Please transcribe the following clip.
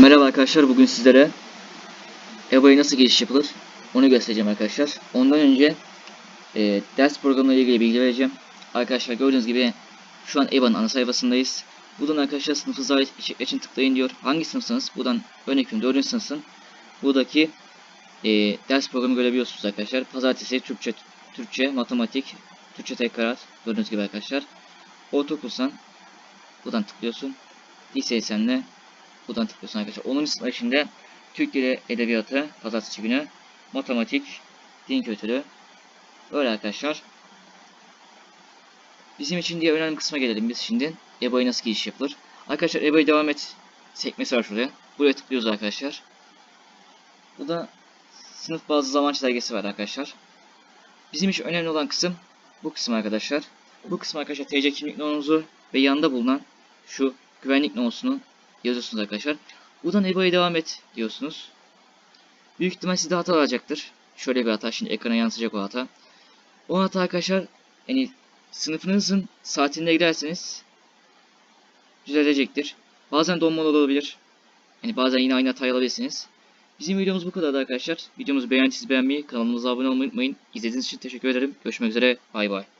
Merhaba arkadaşlar bugün sizlere EBA'ya nasıl giriş yapılır onu göstereceğim arkadaşlar. Ondan önce e, ders programına ilgili bilgi vereceğim. Arkadaşlar gördüğünüz gibi şu an EBA'nın ana sayfasındayız. Buradan arkadaşlar sınıfınıza ait için tıklayın diyor. Hangi sınıfsanız buradan örnek veriyorum 4. sınıfsın. Buradaki e, ders programı görebiliyorsunuz arkadaşlar. Pazartesi Türkçe, Türkçe, matematik, Türkçe tekrar gördüğünüz gibi arkadaşlar. Ortaokulsan buradan tıklıyorsun. Liseysen de buradan tıklıyorsun arkadaşlar. 10. sınıf içinde Türk Edebiyatı pazartesi günü, matematik, din kültürü. Böyle arkadaşlar. Bizim için diye önemli kısma gelelim biz şimdi. EBA'ya nasıl giriş yapılır? Arkadaşlar EBA'ya devam et sekmesi var şuraya. Buraya tıklıyoruz arkadaşlar. Burada sınıf bazı zaman çizelgesi var arkadaşlar. Bizim için önemli olan kısım bu kısım arkadaşlar. Bu kısım arkadaşlar TC kimlik numaranızı ve yanında bulunan şu güvenlik numarasını yazıyorsunuz arkadaşlar. Buradan EBA'ya devam et diyorsunuz. Büyük ihtimal sizde hata alacaktır. Şöyle bir hata. Şimdi ekrana yansıyacak o hata. O hata arkadaşlar yani sınıfınızın saatinde girerseniz düzelecektir. Bazen donmalı olabilir. Yani bazen yine aynı hatayı alabilirsiniz. Bizim videomuz bu kadardı arkadaşlar. Videomuzu beğendiyseniz beğenmeyi, kanalımıza abone olmayı unutmayın. İzlediğiniz için teşekkür ederim. Görüşmek üzere. Bay bay.